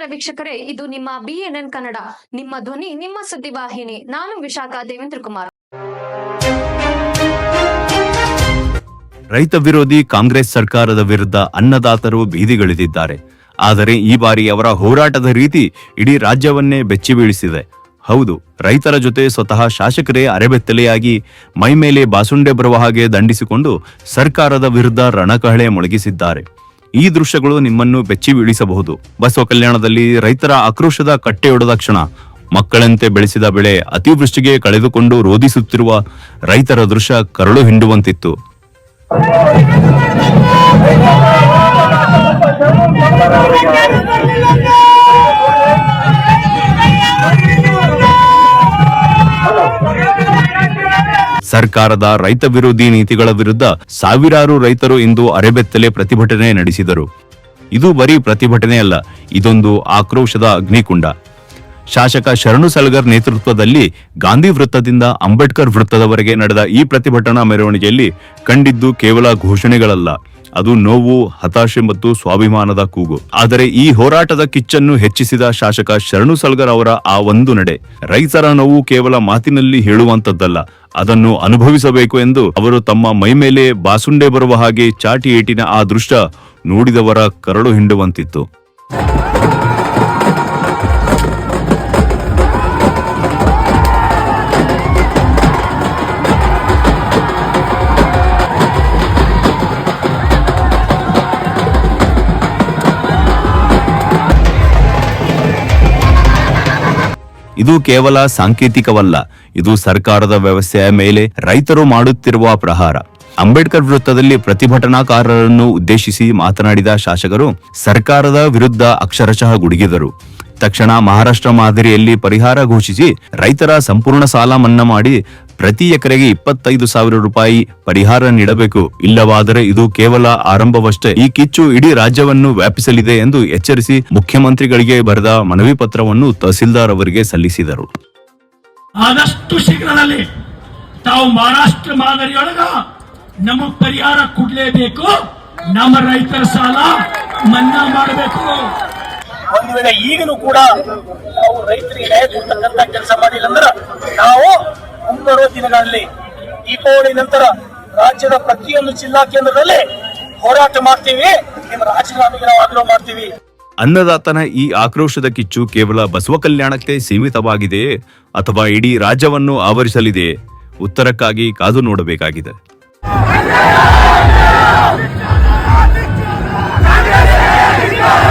ನಮಸ್ಕಾರ ವೀಕ್ಷಕರೇ, ಇದು ನಿಮ್ಮ ಬಿಎನ್ಎನ್ ಕನ್ನಡ, ನಿಮ್ಮ ಧ್ವನಿ, ನಿಮ್ಮ ಸುದ್ದಿವಾಹಿನಿ ನಾನು ವಿಶಾಖ ದೇವೇಂದ್ರ ಕುಮಾರ್. ರೈತ ವಿರೋಧಿ ಕಾಂಗ್ರೆಸ್ ಸರ್ಕಾರದ ವಿರುದ್ಧ ಅನ್ನದಾತರು ಬೀದಿಗಳಿದ್ದಾರೆ ಆದರೆ ಈ ಬಾರಿ ಅವರ ಹೋರಾಟದ ರೀತಿ ಇಡೀ ರಾಜ್ಯವನ್ನೇ ಬೆಚ್ಚಿ ಬೀಳಿಸಿದೆ. ಹೌದು, ರೈತರ ಜೊತೆ ಸ್ವತಃ ಶಾಸಕರೇ ಅರೆಬೆತ್ತಲೆಯಾಗಿ ಮೈಮೇಲೆ ಬಾಸುಂಡೆ ಬರುವ ಹಾಗೆ ದಂಡಿಸಿಕೊಂಡು ಸರ್ಕಾರದ ವಿರುದ್ಧ ರಣಕಹಳೆ ಮೊಳಗಿಸಿದ್ದಾರೆ. ಈ ದೃಶ್ಯಗಳು ನಿಮ್ಮನ್ನು ಬೆಚ್ಚಿ ಬೀಳಿಸಬಹುದು. ಬಸವ ಕಲ್ಯಾಣದಲ್ಲಿ ರೈತರ ಆಕ್ರೋಶದ ಕಟ್ಟೆಯೊಡೆದ ಕ್ಷಣ, ಮಕ್ಕಳಂತೆ ಬೆಳೆಸಿದ ಬೆಳೆ ಅತಿವೃಷ್ಟಿಗೆ ಕಳೆದುಕೊಂಡು ರೋಧಿಸುತ್ತಿರುವ ರೈತರ ದೃಶ್ಯ ಕರಳು ಹಿಂಡುವಂತಿತ್ತು. ಸರ್ಕಾರದ ರೈತ ವಿರೋಧಿ ನೀತಿಗಳ ವಿರುದ್ಧ ಸಾವಿರಾರು ರೈತರು ಇಂದು ಅರೆಬೆತ್ತಲೆ ಪ್ರತಿಭಟನೆ ನಡೆಸಿದರು. ಇದು ಬರೀ ಪ್ರತಿಭಟನೆ ಅಲ್ಲ ಇದೊಂದು ಆಕ್ರೋಶದ ಅಗ್ನಿಕುಂಡ. ಶಾಸಕ ಶರಣು ಸಲಗರ್ ನೇತೃತ್ವದಲ್ಲಿ ಗಾಂಧಿ ವೃತ್ತದಿಂದ ಅಂಬೇಡ್ಕರ್ ವೃತ್ತದವರೆಗೆ ನಡೆದ ಈ ಪ್ರತಿಭಟನಾ ಮೆರವಣಿಗೆಯಲ್ಲಿ ಕಂಡಿದ್ದು ಕೇವಲ ಘೋಷಣೆಗಳಲ್ಲ. ಅದು ನೋವು, ಹತಾಶೆ ಮತ್ತು ಸ್ವಾಭಿಮಾನದ ಕೂಗು. ಆದರೆ ಈ ಹೋರಾಟದ ಕಿಚ್ಚನ್ನು ಹೆಚ್ಚಿಸಿದ ಶಾಸಕ ಶರಣು ಸಲ್ಗರ್ ಅವರ ಆ ಒಂದು ನಡೆ, ರೈತರ ನೋವು ಕೇವಲ ಮಾತಿನಲ್ಲಿ ಹೇಳುವಂತದ್ದಲ್ಲ, ಅದನ್ನು ಅನುಭವಿಸಬೇಕು ಎಂದು ಅವರು ತಮ್ಮ ಮೈಮೇಲೆ ಬಾಸುಂಡೆ ಬರುವ ಹಾಗೆ ಚಾಟಿ ಏಟಿನ ಆ ದೃಶ್ಯ ನೋಡಿದವರ ಕರಳು ಹಿಂಡುವಂತಿತ್ತು. ಇದು ಕೇವಲ ಸಾಂಕೇತಿಕವಲ್ಲ, ಇದು ಸರ್ಕಾರದ ವ್ಯವಸ್ಥೆಯ ಮೇಲೆ ರೈತರು ಮಾಡುತ್ತಿರುವ ಪ್ರಹಾರ. ಅಂಬೇಡ್ಕರ್ ವೃತ್ತದಲ್ಲಿ ಪ್ರತಿಭಟನಾಕಾರರನ್ನು ಉದ್ದೇಶಿಸಿ ಮಾತನಾಡಿದ ಶಾಸಕರು, ಸರ್ಕಾರದ ವಿರುದ್ಧ ಅಕ್ಷರಶಃ ಗುಡುಗಿದರು. ತಕ್ಷಣ ಮಹಾರಾಷ್ಟ್ರ ಮಾದರಿಯಲ್ಲಿ ಪರಿಹಾರ ಘೋಷಿಸಿ ರೈತರ ಸಂಪೂರ್ಣ ಸಾಲ ಮನ್ನಾ ಮಾಡಿ ಪ್ರತಿ ಎಕರೆಗೆ ಇಪ್ಪತ್ತೈದು ಸಾವಿರ ರೂಪಾಯಿ ಪರಿಹಾರ ನೀಡಬೇಕು. ಇಲ್ಲವಾದರೆ ಇದು ಕೇವಲ ಆರಂಭವಷ್ಟೇ. ಈ ಕಿಚ್ಚು ಇಡೀ ರಾಜ್ಯವನ್ನು ವ್ಯಾಪಿಸಲಿದೆ ಎಂದು ಎಚ್ಚರಿಸಿ ಮುಖ್ಯಮಂತ್ರಿಗಳಿಗೆ ಬರೆದ ಮನವಿ ಪತ್ರವನ್ನು ತಹಸೀಲ್ದಾರ್ ಅವರಿಗೆ ಸಲ್ಲಿಸಿದರು. ಆದಷ್ಟು ಶೀಘ್ರದಲ್ಲಿ ತಾವು ಮಹಾರಾಷ್ಟ್ರ ಮಾದರಿಯೊಳಗ ನಮಗ್ ಪರಿಹಾರ ಕೊಡ್ಲೇಬೇಕು. ನಮ್ಮ ರೈತರ ಸಾಲ ಮನ್ನಾ ಮಾಡಬೇಕು. ಒಂದು ವೇಳೆ ಈಗಲೂ ಕೂಡ ನಾವು ರೈತರಿಗೆ ನ್ಯಾಯ ಕೊಡ್ತಕ್ಕಂತ ಕೆಲಸ ಮಾಡಿಲ್ಲ ಅಂದ್ರೆ ನಾವು ಮುಂಬರುವ ದಿನಗಳಲ್ಲಿ ದೀಪಾವಳಿ ನಂತರ ರಾಜ್ಯದ ಪ್ರತಿಯೊಂದು ಜಿಲ್ಲಾ ಕೇಂದ್ರದಲ್ಲಿ ಹೋರಾಟ ಮಾಡ್ತೀವಿ. ನಿಮ್ಮ ರಾಜೀನಾಮೆಗೆ ನಾವು ಆಗ್ರಹ ಮಾಡ್ತೀವಿ. ಅನ್ನದಾತನ ಈ ಆಕ್ರೋಶದ ಕಿಚ್ಚು ಕೇವಲ ಬಸವ ಕಲ್ಯಾಣಕ್ಕೆ ಸೀಮಿತವಾಗಿದೆಯೇ ಅಥವಾ ಇಡೀ ರಾಜ್ಯವನ್ನು ಆವರಿಸಲಿದೆಯೇ ಉತ್ತರಕ್ಕಾಗಿ ಕಾದು ನೋಡಬೇಕಾಗಿದೆ. ಧಿಕ್ಕಾರ